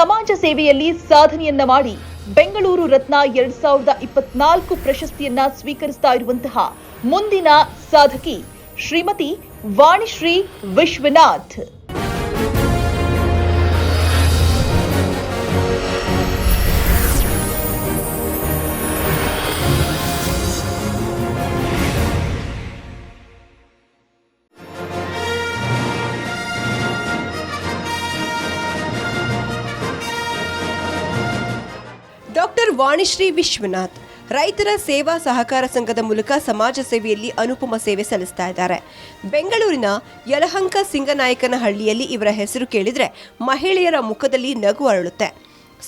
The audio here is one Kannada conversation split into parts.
ಸಮಾಜ ಸೇವೆಯಲ್ಲಿ ಸಾಧನೆಯನ್ನ ಮಾಡಿ ಬೆಂಗಳೂರು ರತ್ನ ಎರಡ್ ಸಾವಿರದ ಇಪ್ಪತ್ನಾಲ್ಕು ಪ್ರಶಸ್ತಿಯನ್ನ ಸ್ವೀಕರಿಸ್ತಾ ಇರುವಂತಹ ಮುಂದಿನ ಸಾಧಕಿ ಶ್ರೀಮತಿ ವಾಣಿಶ್ರೀ ವಿಶ್ವನಾಥ್. ಡಾಕ್ಟರ್ ವಾಣಿಶ್ರೀ ವಿಶ್ವನಾಥ್ ರೈತರ ಸೇವಾ ಸಹಕಾರ ಸಂಘದ ಮೂಲಕ ಸಮಾಜ ಸೇವೆಯಲ್ಲಿ ಅನುಪಮ ಸೇವೆ ಸಲ್ಲಿಸ್ತಾ ಇದ್ದಾರೆ. ಬೆಂಗಳೂರಿನ ಯಲಹಂಕ ಸಿಂಗನಾಯಕನಹಳ್ಳಿಯಲ್ಲಿ ಇವರ ಹೆಸರು ಕೇಳಿದರೆ ಮಹಿಳೆಯರ ಮುಖದಲ್ಲಿ ನಗು ಅರಳುತ್ತೆ.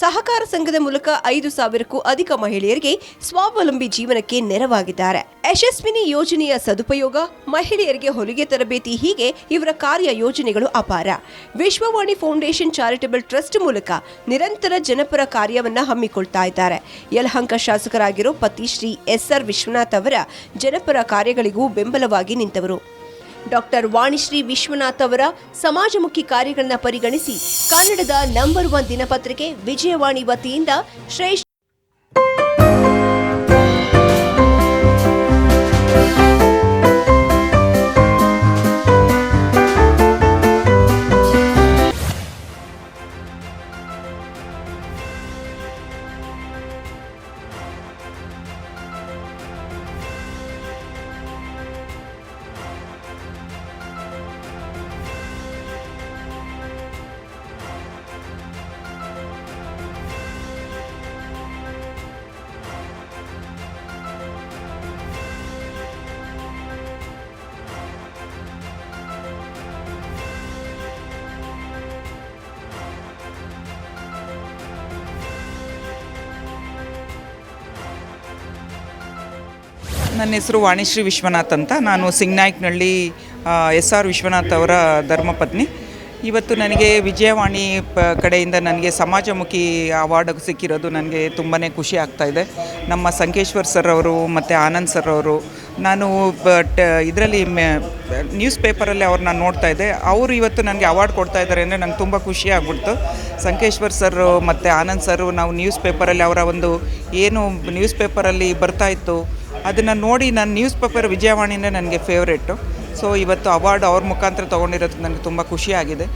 ಸಹಕಾರ ಸಂಘದ ಮೂಲಕ ಐದು ಸಾವಿರಕ್ಕೂ ಅಧಿಕ ಮಹಿಳೆಯರಿಗೆ ಸ್ವಾವಲಂಬಿ ಜೀವನಕ್ಕೆ ನೆರವಾಗಿದ್ದಾರೆ. ಯಶಸ್ವಿನಿ ಯೋಜನೆಯ ಸದುಪಯೋಗ ಮಹಿಳೆಯರಿಗೆ ಹೊಲಿಗೆ ತರಬೇತಿ ಹೀಗೆ ಇವರ ಕಾರ್ಯ ಯೋಜನೆಗಳು ಅಪಾರ. ವಿಶ್ವವಾಣಿ ಫೌಂಡೇಶನ್ ಚಾರಿಟಬಲ್ ಟ್ರಸ್ಟ್ ಮೂಲಕ ನಿರಂತರ ಜನಪರ ಕಾರ್ಯವನ್ನ ಹಮ್ಮಿಕೊಳ್ತಾ ಇದ್ದಾರೆ. ಯಲಹಂಕ ಶಾಸಕರಾಗಿರೋ ಪತಿ ಶ್ರೀ ಎಸ್ ಆರ್ ವಿಶ್ವನಾಥ್ ಅವರ ಜನಪರ ಕಾರ್ಯಗಳಿಗೂ ಬೆಂಬಲವಾಗಿ ನಿಂತವರು. ಡಾಕ್ಟರ್ ವಾಣಿಶ್ರೀ ವಿಶ್ವನಾಥ್ ಅವರ ಸಮಾಜಮುಖಿ ಕಾರ್ಯಗಳನ್ನ ಪರಿಗಣಿಸಿ ಕನ್ನಡದ ನಂಬರ್ ಒನ್ ದಿನಪತ್ರಿಕೆ ವಿಜಯವಾಣಿ ವತಿಯಿಂದ ಶ್ರೇಷ್ಠ ನನ್ನ ಹೆಸರು ವಾಣಿಶ್ರೀ ವಿಶ್ವನಾಥ್ ಅಂತ. ನಾನು ಸಿಂಗ್ನಾಯ್ಕ್ನಳ್ಳಿ ಎಸ್ ಆರ್ ವಿಶ್ವನಾಥ್ ಅವರ ಧರ್ಮಪತ್ನಿ. ಇವತ್ತು ನನಗೆ ವಿಜಯವಾಣಿ ಪ, ಕಡೆಯಿಂದ ನನಗೆ ಸಮಾಜಮುಖಿ ಅವಾರ್ಡ್ ಸಿಕ್ಕಿರೋದು ನನಗೆ ತುಂಬಾ ಖುಷಿ ಆಗ್ತಾಯಿದೆ ನಮ್ಮ ಸಂಕೇಶ್ವರ್ ಸರ್ ಅವರು ಮತ್ತು ಆನಂದ್ ಸರ್ ಅವರು, ನಾನು ಬಟ್ ಇದರಲ್ಲಿ ನ್ಯೂಸ್ ಪೇಪರಲ್ಲಿ ಅವ್ರನ್ನ ನೋಡ್ತಾ ಇದ್ದೆ. ಅವರು ಇವತ್ತು ನನಗೆ ಅವಾರ್ಡ್ ಕೊಡ್ತಾ ಇದ್ದಾರೆ ಅಂದರೆ ನಂಗೆ ತುಂಬ ಖುಷಿ ಆಗ್ಬಿಡ್ತು. ಸಂಕೇಶ್ವರ್ ಸರ್ ಮತ್ತು ಆನಂದ್ ಸರ್, ನಾವು ನ್ಯೂಸ್ ಪೇಪರಲ್ಲಿ ಅವರ ಒಂದು ಏನು ನ್ಯೂಸ್ ಪೇಪರಲ್ಲಿ ಬರ್ತಾ ಇತ್ತು ಅದನ್ನು ನೋಡಿ ನಾನು ನ್ಯೂಸ್ ಪೇಪರ್ ವಿಜಯವಾಣಿನೇ ನನಗೆ ಫೇವ್ರೇಟು ಸೊ ಇವತ್ತು ಅವಾರ್ಡ್ ಅವ್ರ ಮುಖಾಂತರ ತೊಗೊಂಡಿರೋದು ನನಗೆ ತುಂಬ ಖುಷಿಯಾಗಿದೆ